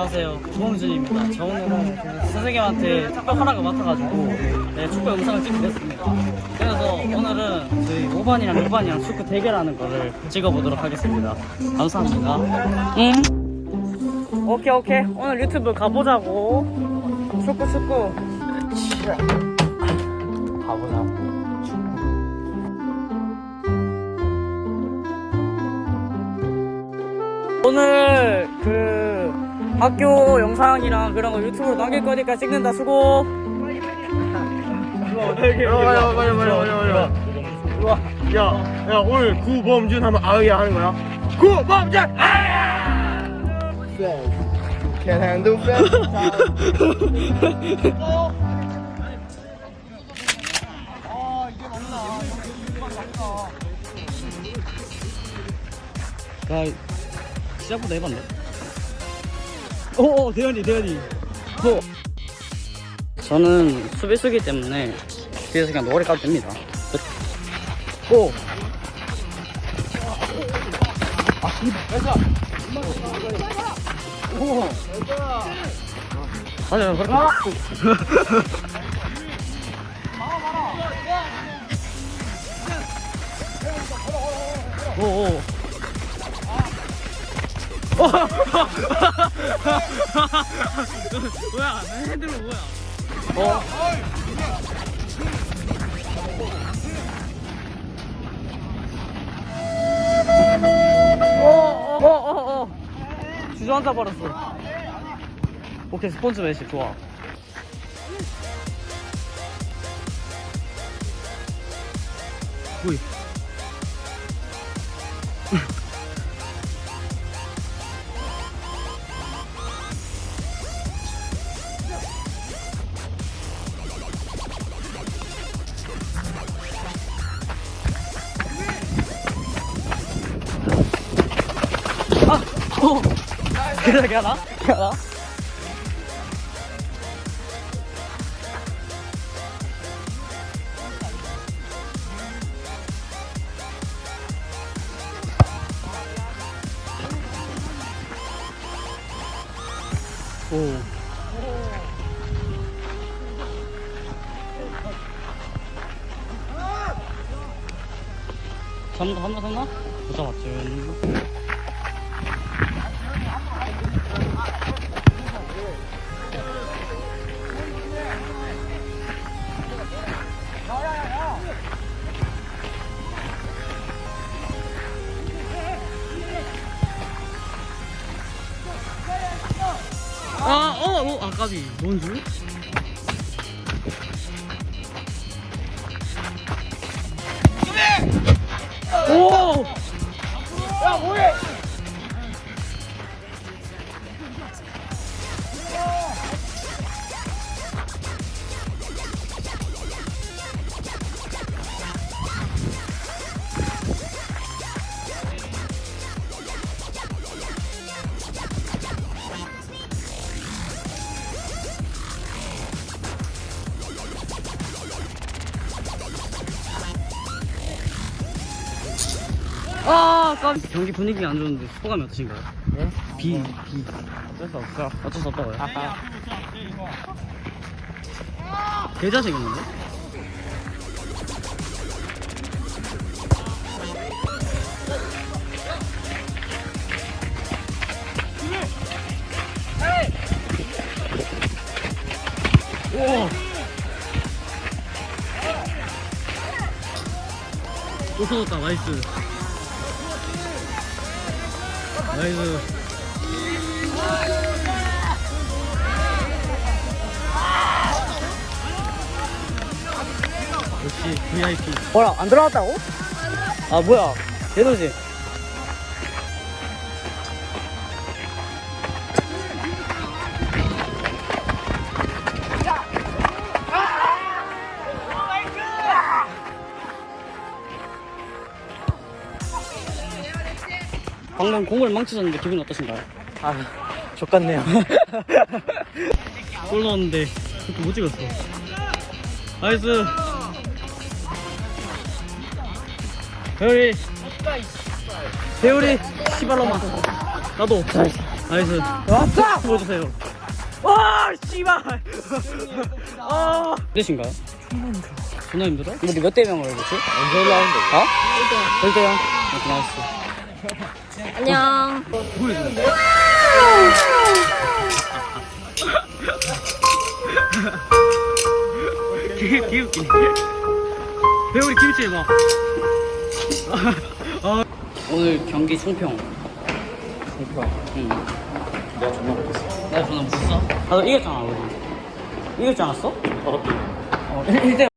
안녕하세요. 구범준입니다. 저 오늘은 그 선생님한테 특별 허락을 맡아가지고 네, 축구 영상을 찍게 됐습니다. 그래서 오늘은 저희 5반이랑 6반이랑 축구 대결하는 거를 찍어보도록 하겠습니다. 감사합니다. 응? 오케이 오케이. 오늘 유튜브 가보자고. 축구 축구. 가보자고. 학교 영상이랑 그런 거 유튜브로 남길 거니까 찍는다 수고. 야, 빨리, 빨리, 빨리, 빨리, 빨리. 야, 야, 오늘 구범준 하면 아으야 하는 거야? 구범준! 아으야! Can handle 야 시작부터 해봤네. 오 대현이 대현이. 오. 저는 수비수기 때문에 뒤에서 그냥 노가리 까도 됩니다. 고. 오. 맞아요. 그렇게. 오, 오. 뭐야? 핸들로 뭐야? 어? 어, 어, 어, 어. 주저앉아 버렸어. 오케이, 스폰지 매시 좋아. 오. 그래, 하나? 하나? 오. 삼다 삼다 삼다 못 잡았지. 어, 어, 아까비. 뭔 줄? 오! 야, 뭐해? 아, 아까비. 경기 분위기가 안 좋은데 소감이 어떠신가요? 네? 비, 비. 어쩔 수 없어. 어쩔 수 없다고요? 아하. 개자식이었는데? 오! 또 터졌다, 나이스. 나이스. 역시 VIP. 뭐야, 안 들어갔다고? 아, 뭐야. 대도지. 방금 공을 망치셨는데 기분이 어떠신가요? 아, 족같네요. 골 넣었는데 그렇게 못 찍었어. 나이스. 배우리. 배우리. 시발로마. 나도. 나이스. 왔다! 보여주세요. 와, 씨발! 아. 몇인가요? 존나 힘들어? 우리 몇대 명으로 해보지? 언제 올라오는데? 어? 1대 1대 0. 나이스. 안녕. 개, 개 웃기네. 배우리 김치 해봐. 아. 오늘 경기 총평. 총평? 응. 내가 존나 못했어. 내가 존나 못했어? 나도 이겼잖아, 우리. 이겼지 않았어? 어렵게. 어, 1대